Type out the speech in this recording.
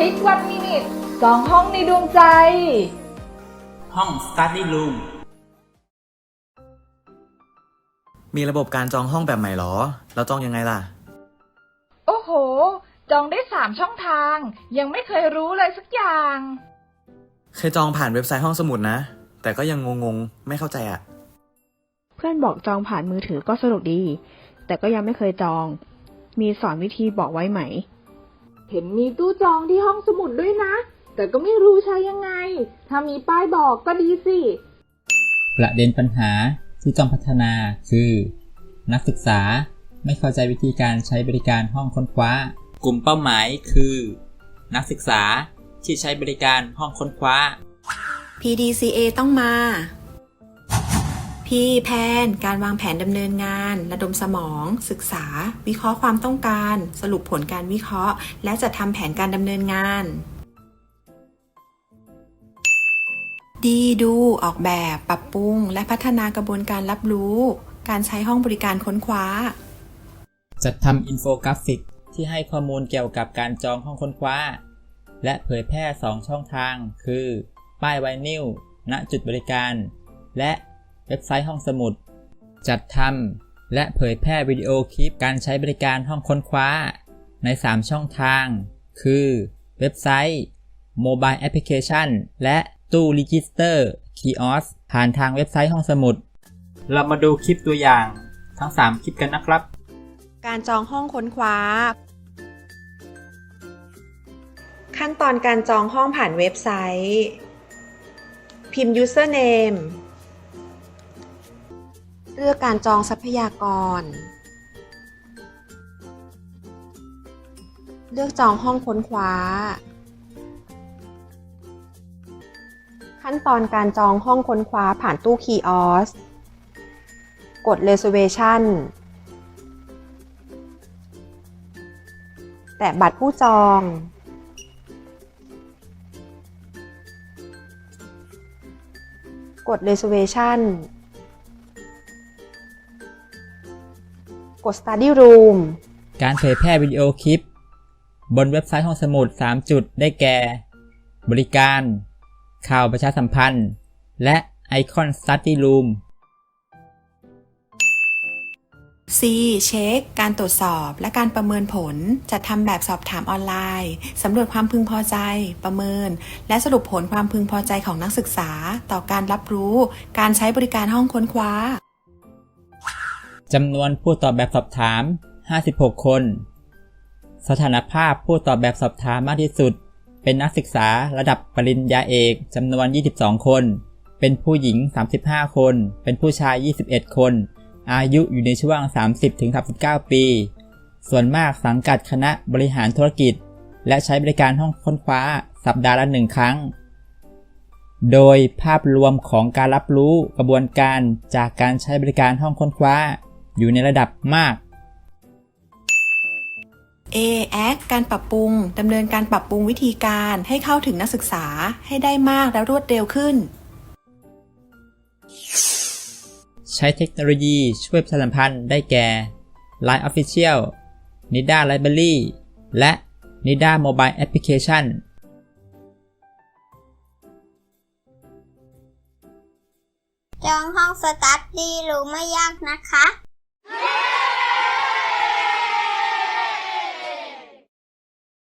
ลิกวันมินิทจองห้องในดวงใจ ห้อง Study Room มีระบบการจองห้องแบบใหม่เหรอ เราจองยังไงล่ะ โอ้โห จองได้สามช่องทาง ยังไม่เคยรู้เลยสักอย่าง เคยจองผ่านเว็บไซต์ห้องสมุดนะ แต่ก็ยังงงๆ ไม่เข้าใจอะ เพื่อนบอกจองผ่านมือถือก็สนุกดี แต่ก็ยังไม่เคยจอง มีสอนวิธีบอกไว้ไหม เห็นมีตู้จองที่ห้องสมุดด้วยนะ แต่ก็ไม่รู้ใช้ยังไง ถ้ามีป้ายบอกก็ดีสิ ประเด็นปัญหาที่ต้องพัฒนาคือ นักศึกษาไม่เข้าใจวิธีการใช้บริการห้องค้นคว้า กลุ่มเป้าหมายคือ นักศึกษาที่ใช้บริการห้องค้นคว้า PDCA ต้องมา P แพนการวางแผนดำเนินงาน ระดมสมอง ศึกษา วิเคราะห์ความต้องการ สรุปผลการวิเคราะห์ และจัดทำแผนการดำเนินงาน D ดูออกแบบ ปรับปรุง และพัฒนากระบวนการรับรู้ การใช้ห้องบริการค้นคว้า จัดทำอินโฟกราฟิก ที่ให้ข้อมูลเกี่ยวกับการจองห้องค้นคว้า และเผยแพร่ 2 ช่องทาง คือ ป้ายไวนิลณจุดบริการ และ เว็บไซต์ห้องสมุด จัดทำและเผยแพร่วิดีโอคลิปการใช้บริการห้องค้นคว้า ใน 3 ช่องทาง คือ เว็บไซต์โมบายแอปพลิเคชันและตู้รีจิสเตอร์คีออสผ่านทางเว็บไซต์ห้องสมุด เรามาดูคลิปตัวอย่างทั้ง 3 คลิปกันนะครับ การจองห้องค้นคว้า ขั้นตอนการจองห้องผ่านเว็บไซต์ พิมพ์ username เลือกการจองทรัพยากร เลือกจองห้องค้นคว้า ขั้นตอนการจองห้องค้นคว้าผ่านตู้คีออสกด reservation แตะบัตรผู้จอง กด reservation กด study room การเผยแพร่วิดีโอคลิป บนเว็บไซต์ห้องสมุด 3 จุดได้แก่ บริการ ข่าวประชาสัมพันธ์ และไอคอน Study Room C เช็ค การตรวจสอบและการประเมินผล จัดทำแบบสอบถามออนไลน์สำรวจความพึงพอใจ ประเมิน และสรุปผลความพึงพอใจของนักศึกษา ต่อการรับรู้ การใช้บริการห้องค้นคว้า จำนวนผู้ตอบแบบสอบถาม 56 คน สถานภาพผู้ตอบแบบสอบถามมากที่สุด เป็นนักศึกษาระดับปริญญาเอกจำนวน 22 คน เป็นผู้หญิง 35 คน เป็นผู้ชาย 21 คน อายุอยู่ในช่วง 30-39 ปี ส่วนมากสังกัดคณะบริหารธุรกิจ และใช้บริการห้องค้นคว้า สัปดาห์ละหนึ่งครั้ง โดยภาพรวมของการรับรู้กระบวนการจากการใช้บริการห้องค้นคว้า อยู่ในระดับมาก A Act การปรับปรุงดำเนินการปรับปรุงวิธีการให้เข้าถึงนักศึกษาให้ได้มากและรวดเร็วขึ้น ใช้เทคโนโลยีช่วยประชาสัมพันธ์ได้แก่ Line Official Nida Library และ Nida Mobile Application จองห้องสตัดดี้รู้ไม่ยากนะคะ Yeah!